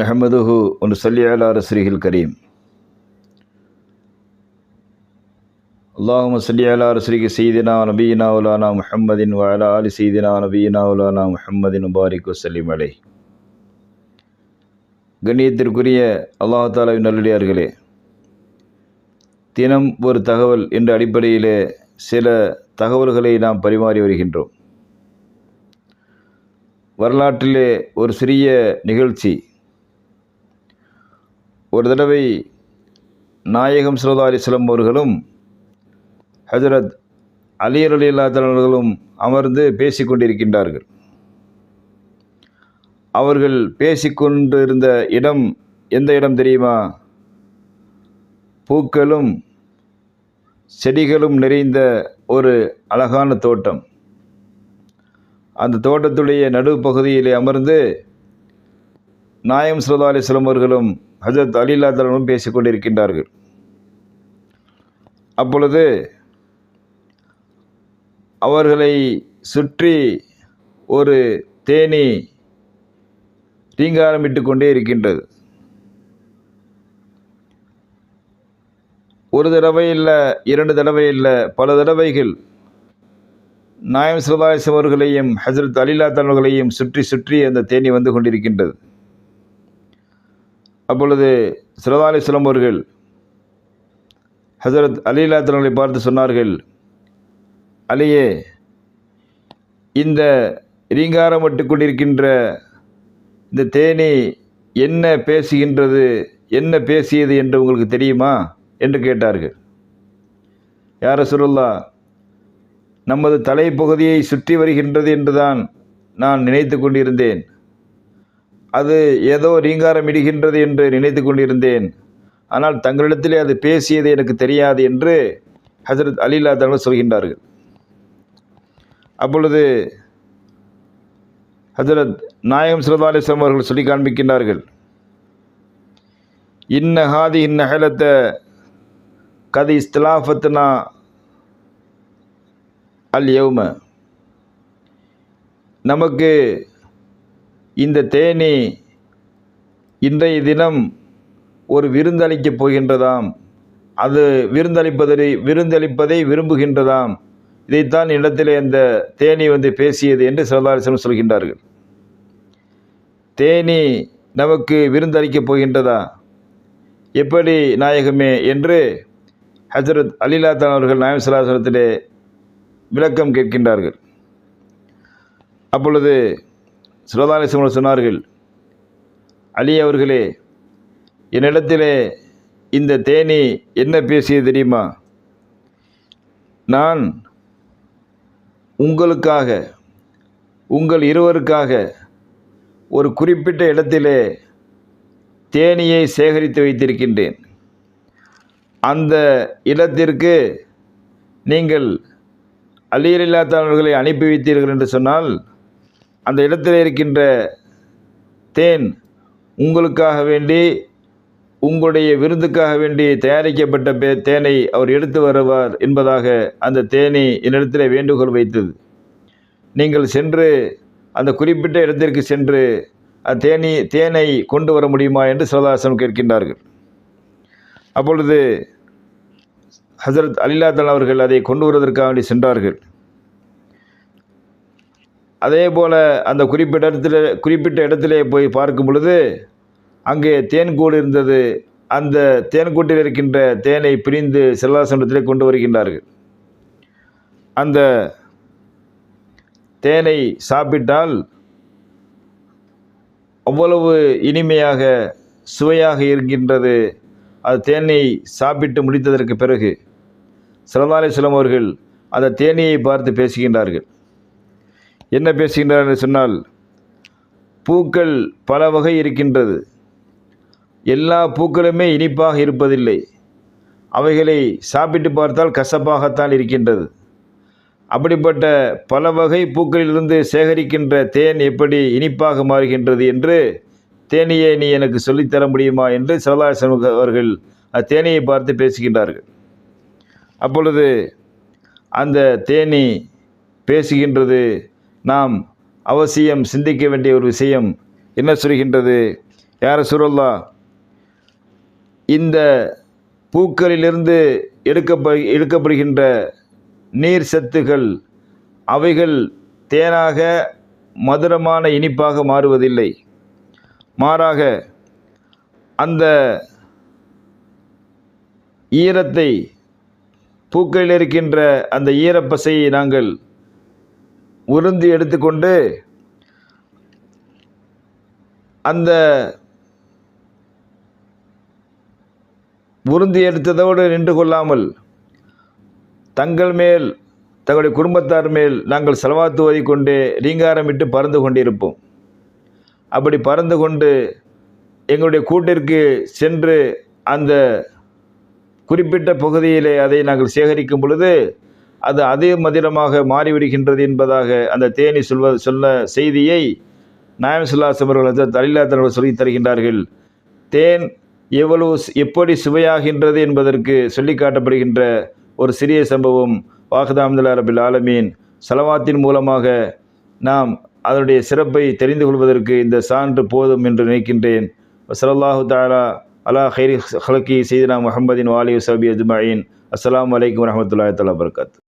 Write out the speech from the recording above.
நஹமதுஹு ஒன்று சொல்லியாலா ரஸ்ரீஹில் கரீம். அல்லாஹும சொல்லியாலா ரஸ்ரீகி செய்தினா நபீனா உலானா முஹம்மதின் வாலா அலி செய்தினா நபீனா உலானா முஹம்மதின் முபாரிக் வசலிம் அலை கண்ணியத்திற்குரிய அல்லாஹாலாவின் நல்லடியார்களே தினம் ஒரு தகவல் என்ற அடிப்படையிலே சில தகவல்களை நாம் பரிமாறி வருகின்றோம். வரலாற்றிலே ஒரு சிறிய நிகழ்ச்சி ஒரு தடவை நாயகம் சல்லா அலிஸ்லம் அவர்களும் ஹஜரத் அலி அலி அவர்களும் அமர்ந்து பேசிக்கொண்டிருக்கின்றார்கள் அவர்கள் பேசிக்கொண்டிருந்த இடம் எந்த இடம் தெரியுமா? பூக்களும் செடிகளும் நிறைந்த ஒரு அழகான தோட்டம். அந்த தோட்டத்துடைய நடுப்பகுதியிலே அமர்ந்து நாயம் சுல்லா அலிஸ்லம் அவர்களும் ஹசரத் அலில்லா தலனும் பேசிக்கொண்டிருக்கின்றார்கள். அப்பொழுது அவர்களை சுற்றி ஒரு தேனி ரீங்காரமிட்டு கொண்டே இருக்கின்றது. ஒரு தடவை இல்லை இரண்டு தடவை இல்லை பல தடவைகள் நாயம் சிவதாயசம் அவர்களையும் ஹசரத் அலிலா அவர்களையும் சுற்றி சுற்றி அந்த தேனி வந்து கொண்டிருக்கின்றது. அப்பொழுது சிலதாலி அவர்கள் ஹசரத் அலிலா அவர்களை பார்த்து சொன்னார்கள் அலியே இந்த ரீங்காரமிட்டு கொண்டிருக்கின்ற இந்த தேனி என்ன பேசுகின்றது என்ன பேசியது என்று உங்களுக்கு தெரியுமா? என்று கேட்டார்கள். யார சொல்லா நமது தலைப்பகுதியை சுற்றி வருகின்றது என்றுதான் நான் நினைத்து கொண்டிருந்தேன். அது ஏதோ ரீங்காரம் இடுகின்றது என்று நினைத்து கொண்டிருந்தேன். ஆனால் தங்களிடத்திலே அது பேசியது எனக்கு தெரியாது என்று ஹசரத் அலிலா தங்கள் சொல்கின்றார்கள். அப்பொழுது ஹசரத் நாயகம் சிறதா அலிஸ்லாம் அவர்கள் சொல்லி காண்பிக்கின்றார்கள். இன்ன ஹாதி இன்ன ஹலத்தை கதி இஸ்திலாஃபத்னா அல் யௌம. நமக்கு இந்த தேனி இன்றைய தினம் ஒரு விருந்தளிக்கப் போகின்றதாம். அது விருந்தளிப்பதை விருந்தளிப்பதை விரும்புகின்றதாம். இதைத்தான் இடத்திலே அந்த தேனி வந்து பேசியது என்று சிவதாரிசனம் சொல்கின்றார்கள். தேனி நமக்கு விருந்தளிக்கப் போகின்றதா? எப்படி நாயகமே என்று ஹசரத் அலிலாத்தான் அவர்கள் நாயம் சலாசனத்திலே விளக்கம் கேட்கின்றார்கள். அப்பொழுது சிவதாரிசம் சொன்னார்கள் அலி அவர்களே என்னிடத்திலே இந்த தேனி என்ன பேசியது தெரியுமா? நான் உங்களுக்காக உங்கள் இருவருக்காக ஒரு குறிப்பிட்ட இடத்திலே தேனியை சேகரித்து வைத்திருக்கின்றேன். அந்த இடத்திற்கு நீங்கள் அலியலில்லாத்தவர்களை அனுப்பி வைத்தீர்கள் என்று சொன்னால் அந்த இடத்தில் இருக்கின்ற தேன் உங்களுக்காக வேண்டி உங்களுடைய விருந்துக்காக வேண்டி தயாரிக்கப்பட்ட பே தேனை அவர் எடுத்து வருவார் என்பதாக அந்த தேனி என்னிடத்தில் வேண்டுகோள் வைத்தது. நீங்கள் சென்று அந்த குறிப்பிட்ட இடத்திற்கு சென்று தேனி தேனை கொண்டு வர முடியுமா என்று சிவதாசன் கேட்கின்றார்கள். அப்பொழுது ஹசரத் அலிலாத்தன் அவர்கள் அதை கொண்டு வருவதற்காக வேண்டி சென்றார்கள். அதே போல் அந்த குறிப்பிட்ட இடத்துல குறிப்பிட்ட இடத்திலே போய் பார்க்கும் பொழுது அங்கே தேன்கூடு இருந்தது. அந்த தேன்கூட்டில் இருக்கின்ற தேனை பிரிந்து செல்லாசனத்திலே கொண்டு வருகின்றார்கள். அந்த தேனை சாப்பிட்டால் அவ்வளவு இனிமையாக சுவையாக இருக்கின்றது. அது தேனை சாப்பிட்டு முடித்ததற்கு பிறகு சிறந்தாலேஸ்வரம் அவர்கள் அந்த தேனியை பார்த்து பேசுகின்றார்கள். என்ன பேசுகின்றார் என்று சொன்னால் பூக்கள் பல வகை இருக்கின்றது. எல்லா பூக்களுமே இனிப்பாக இருப்பதில்லை. அவைகளை சாப்பிட்டு பார்த்தால் கசப்பாகத்தான் இருக்கின்றது. அப்படிப்பட்ட பல வகை பூக்களிலிருந்து சேகரிக்கின்ற தேன் எப்படி இனிப்பாக மாறுகின்றது என்று தேனியை நீ எனக்கு சொல்லித்தர முடியுமா என்று சரதாசன் அவர்கள் அத்தேனியை பார்த்து பேசுகின்றார்கள். அப்பொழுது அந்த தேனி பேசுகின்றது நாம் அவசியம் சிந்திக்க வேண்டிய ஒரு விஷயம் என்ன சொல்கின்றது? யார சுரல்லா இந்த பூக்களிலிருந்து எடுக்கப்ப எடுக்கப்படுகின்ற நீர் சத்துகள் அவைகள் தேனாக மதுரமான இனிப்பாக மாறுவதில்லை. மாறாக அந்த ஈரத்தை பூக்களில் இருக்கின்ற அந்த ஈரப்பசையை நாங்கள் உறிந்து எடுத்துக்கொண்டு அந்த உறுதி எடுத்ததோடு நின்று கொள்ளாமல் தங்கள் மேல் தங்களுடைய குடும்பத்தார் மேல் நாங்கள் செலவாத்து ஓதிக்கொண்டு ரீங்காரமிட்டு பறந்து கொண்டிருப்போம். அப்படி பறந்து கொண்டு எங்களுடைய கூட்டிற்கு சென்று அந்த குறிப்பிட்ட பகுதியிலே அதை நாங்கள் சேகரிக்கும் பொழுது அது அதே மதிரமாக மாறிவிடுகின்றது என்பதாக அந்த தேனி சொல்வ சொன்ன செய்தியை நாயம் சுல்லாசம் அவர்கள் தலிலாத்தர்கள் சொல்லித் தருகின்றார்கள். தேன் எவ்வளவு எப்படி சுவையாகின்றது என்பதற்கு சொல்லி காட்டப்படுகின்ற ஒரு சிறிய சம்பவம். வாகதாமதுல்லா ரபில் ஆலமீன். சலவாத்தின் மூலமாக நாம் அதனுடைய சிறப்பை தெரிந்து கொள்வதற்கு இந்த சான்று போதும் என்று நினைக்கின்றேன். வசலல்லாஹு தாலா அலா ஹைரி ஹலக்கி செய்தினா முகமதின் வாலி சபி அஜ்மாயின். அஸ்லாம் வலைக்கம் வரஹ்மத்துல்லாஹி தஆலா வபரகாத்து